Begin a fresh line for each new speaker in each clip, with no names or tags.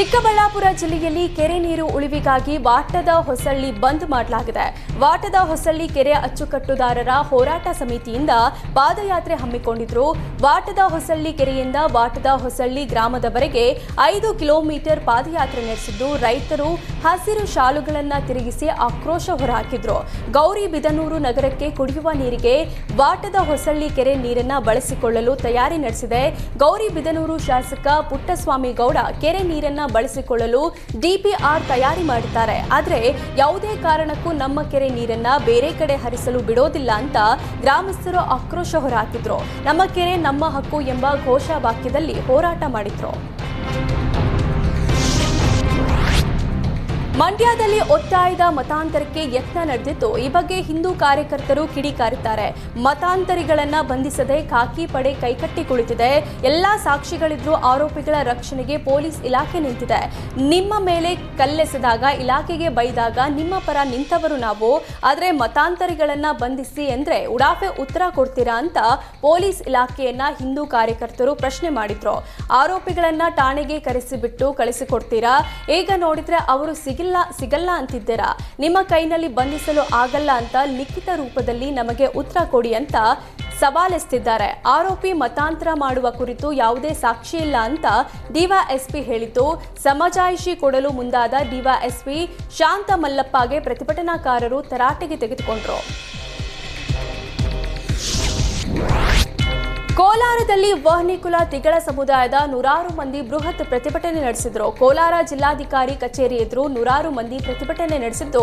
ಚಿಕ್ಕಬಳ್ಳಾಪುರ ಜಿಲ್ಲೆಯಲ್ಲಿ ಕೆರೆ ನೀರು ಉಳಿವಿಗಾಗಿ ವಾಟದ ಹೊಸಳ್ಳಿ ಬಂದ್ ಮಾಡಲಾಗಿದೆ. ವಾಟದ ಹೊಸಳ್ಳಿ ಕೆರೆ ಅಚ್ಚುಕಟ್ಟುದಾರರ ಹೋರಾಟ ಸಮಿತಿಯಿಂದ ಪಾದಯಾತ್ರೆ ಹಮ್ಮಿಕೊಂಡಿದ್ರು. ವಾಟದ ಹೊಸಳ್ಳಿ ಕೆರೆಯಿಂದ ವಾಟದ ಹೊಸಳ್ಳಿ ಗ್ರಾಮದವರೆಗೆ ಐದು ಕಿಲೋಮೀಟರ್ ಪಾದಯಾತ್ರೆ ನಡೆಸಿದ್ದು ರೈತರು ಹಸಿರು ಶಾಲುಗಳನ್ನ ತಿರುಗಿಸಿ ಆಕ್ರೋಶ ಹೊರಹಾಕಿದ್ರು. ಗೌರಿಬಿದನೂರು ನಗರಕ್ಕೆ ಕುಡಿಯುವ ನೀರಿಗೆ ವಾಟದ ಹೊಸಳ್ಳಿ ಕೆರೆ ನೀರನ್ನ ಬಳಸಿಕೊಳ್ಳಲು ತಯಾರಿ ನಡೆಸಿದೆ. ಗೌರಿ ಬಿದನೂರು ಶಾಸಕ ಪುಟ್ಟಸ್ವಾಮಿ ಗೌಡ ಕೆರೆ ನೀರನ್ನ ಬಳಸಿಕೊಳ್ಳಲು ಡಿಪಿಆರ್ ತಯಾರಿ ಮಾಡಿದ್ದಾರೆ. ಆದರೆ ಯಾವುದೇ ಕಾರಣಕ್ಕೂ ನಮ್ಮ ಕೆರೆ ನೀರನ್ನ ಬೇರೆ ಕಡೆ ಹರಿಸಲು ಬಿಡೋದಿಲ್ಲ ಅಂತ ಗ್ರಾಮಸ್ಥರು ಆಕ್ರೋಶ ಹೊರಹಾಕಿದ್ರು. ನಮ್ಮ ಕೆರೆ ನಮ್ಮ ಹಕ್ಕು ಎಂಬ ಘೋಷ ವಾಕ್ಯದಲ್ಲಿ ಹೋರಾಟ ಮಾಡಿದ್ರು. ಮಂಡ್ಯದಲ್ಲಿ ಒತ್ತಾಯದ ಮತಾಂತರಕ್ಕೆ ಯತ್ನ ನಡೆದಿತ್ತು ಈ ಬಗ್ಗೆ ಹಿಂದೂ ಕಾರ್ಯಕರ್ತರು ಕಿಡಿಕಾರಿದ್ದಾರೆ. ಮತಾಂತರಿಗಳನ್ನ ಬಂಧಿಸದೆ ಖಾಕಿ ಪಡೆ ಕೈಕಟ್ಟಿ ಕುಳಿತಿದೆ. ಎಲ್ಲಾ ಸಾಕ್ಷಿಗಳಿದ್ರು ಆರೋಪಿಗಳ ರಕ್ಷಣೆಗೆ ಪೊಲೀಸ್ ಇಲಾಖೆ ನಿಂತಿದೆ. ನಿಮ್ಮ ಮೇಲೆ ಕಲ್ಲೆಸೆದಾಗ, ಇಲಾಖೆಗೆ ಬೈದಾಗ ನಿಮ್ಮ ಪರ ನಿಂತವರು ನಾವು. ಆದ್ರೆ ಮತಾಂತರಿಗಳನ್ನ ಬಂಧಿಸಿ ಎಂದ್ರೆ ಉಡಾಫೆ ಉತ್ತರ ಕೊಡ್ತೀರಾ ಅಂತ ಪೊಲೀಸ್ ಇಲಾಖೆಯನ್ನ ಹಿಂದೂ ಕಾರ್ಯಕರ್ತರು ಪ್ರಶ್ನೆ ಮಾಡಿದ್ರು. ಆರೋಪಿಗಳನ್ನ ಠಾಣೆಗೆ ಕರೆಸಿಬಿಟ್ಟು ಕಳಿಸಿಕೊಡ್ತೀರಾ? ಈಗ ನೋಡಿದ್ರೆ ಅವರು ಸಿಗಿಲ್ಲ, ಸಿಗಲ್ಲ ಅಂತಿದ್ದೀರಾ? ನಿಮ್ಮ ಕೈನಲ್ಲಿ ಬಂಧಿಸಲು ಆಗಲ್ಲ ಅಂತ ಲಿಖಿತ ರೂಪದಲ್ಲಿ ನಮಗೆ ಉತ್ತರ ಕೊಡಿ ಅಂತ ಸವಾಲೆಸ್ತಿದ್ದಾರೆ ಆರೋಪಿ ಮತಾಂತರ ಮಾಡುವ ಕುರಿತು ಯಾವುದೇ ಸಾಕ್ಷಿ ಇಲ್ಲ ಅಂತ ಡಿವೈಎಸ್ಪಿ ಹೇಳಿತು ಸಮಜಾಯಿಷಿ ಕೊಡಲು ಮುಂದಾದ ಡಿವೈಎಸ್ಪಿ ಶಾಂತ ಮಲ್ಲಪ್ಪಗೆ ಪ್ರತಿಭಟನಾಕಾರರು ತರಾಟೆಗೆ ತೆಗೆದುಕೊಂಡ್ರು. ಕೋಲಾರದಲ್ಲಿ ವಹ್ನಿಕುಲ ತಿಗಳ ಸಮುದಾಯದ ನೂರಾರು ಮಂದಿ ಬೃಹತ್ ಪ್ರತಿಭಟನೆ ನಡೆಸಿದ್ರು. ಕೋಲಾರ ಜಿಲ್ಲಾಧಿಕಾರಿ ಕಚೇರಿ ಎದುರು ನೂರಾರು ಮಂದಿ ಪ್ರತಿಭಟನೆ ನಡೆಸಿದ್ದು,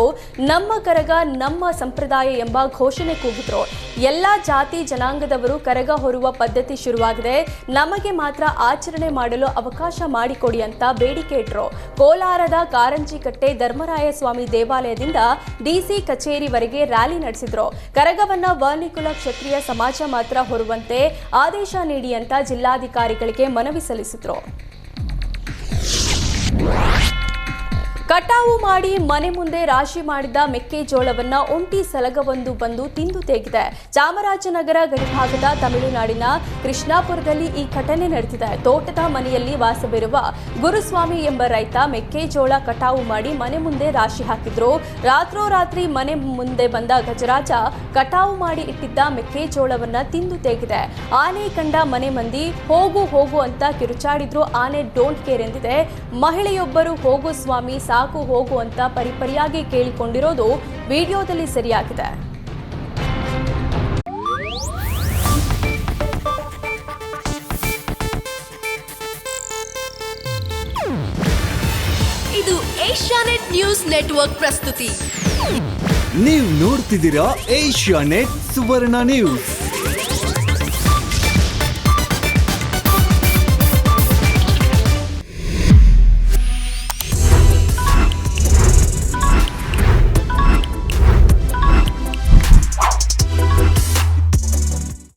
ನಮ್ಮ ಕರಗ ನಮ್ಮ ಸಂಪ್ರದಾಯ ಎಂಬ ಘೋಷಣೆ ಕೂಗಿದ್ರು. ಎಲ್ಲಾ ಜಾತಿ ಜನಾಂಗದವರು ಕರಗ ಹೊರುವ ಪದ್ಧತಿ ಶುರುವಾಗಿದೆ. ನಮಗೆ ಮಾತ್ರ ಆಚರಣೆ ಮಾಡಲು ಅವಕಾಶ ಮಾಡಿಕೊಡಿ ಅಂತ ಬೇಡಿಕೆ ಇಟ್ರು. ಕೋಲಾರದ ಕಾರಂಜಿಕಟ್ಟೆ ಧರ್ಮರಾಯ ಸ್ವಾಮಿ ದೇವಾಲಯದಿಂದ ಡಿಸಿ ಕಚೇರಿವರೆಗೆ ರ್ಯಾಲಿ ನಡೆಸಿದ್ರು. ಕರಗವನ್ನ ವರ್ಣಿಕುಲ ಕ್ಷತ್ರಿಯ ಸಮಾಜ ಮಾತ್ರ ಹೊರುವಂತೆ ಆದೇಶ ನೀಡಿ ಅಂತ ಜಿಲ್ಲಾಧಿಕಾರಿಗಳಿಗೆ ಮನವಿ ಸಲ್ಲಿಸಿದ್ರು. ಕಟಾವು ಮಾಡಿ ಮನೆ ಮುಂದೆ ರಾಶಿ ಮಾಡಿದ ಮೆಕ್ಕೆಜೋಳವನ್ನ ಒಂಟಿ ಸಲಗವೊಂದು ಬಂದು ತಿಂದು ತೆಗೆದಿದೆ ಚಾಮರಾಜನಗರ ಗಡಿಭಾಗದ ತಮಿಳುನಾಡಿನ ಕೃಷ್ಣಾಪುರದಲ್ಲಿ ಈ ಘಟನೆ ನಡೆದಿದೆ. ತೋಟದ ಮನೆಯಲ್ಲಿ ವಾಸವಿರುವ ಗುರುಸ್ವಾಮಿ ಎಂಬ ರೈತ ಮೆಕ್ಕೆಜೋಳ ಕಟಾವು ಮಾಡಿ ಮನೆ ಮುಂದೆ ರಾಶಿ ಹಾಕಿದ್ರು. ರಾತ್ರೋರಾತ್ರಿ ಮನೆ ಮುಂದೆ ಬಂದ ಗಜರಾಜ ಕಟಾವು ಮಾಡಿ ಇಟ್ಟಿದ್ದ ಮೆಕ್ಕೆಜೋಳವನ್ನ ತಿಂದು ತೆಗೆದಿದೆ ಆನೆ ಕಂಡ ಮನೆ ಮಂದಿ, ಹೋಗು ಹೋಗು ಅಂತ ಕಿರುಚಾಡಿದ್ರು. ಆನೆ ಡೋಂಟ್ ಕೇರ್ ಎಂದಿದೆ. ಮಹಿಳೆಯೊಬ್ಬರು ಹೋಗು ಸ್ವಾಮಿ ಸಾಕು ಹೋಗು ಅಂತ ಪರಿಪರಿಯಾಗಿ ಕೇಳಿಕೊಂಡಿರೋದು ವಿಡಿಯೋದಲ್ಲಿ ಸರಿಯಾಗಿದೆ.
ಇದು ಏಷ್ಯಾನೆಟ್ ನ್ಯೂಸ್ ನೆಟ್ವರ್ಕ್ ಪ್ರಸ್ತುತಿ.
ನೀವು ನೋಡ್ತಿದ್ದೀರಾ ಏಷ್ಯಾ ನೆಟ್ ಸುವರ್ಣ ನ್ಯೂಸ್.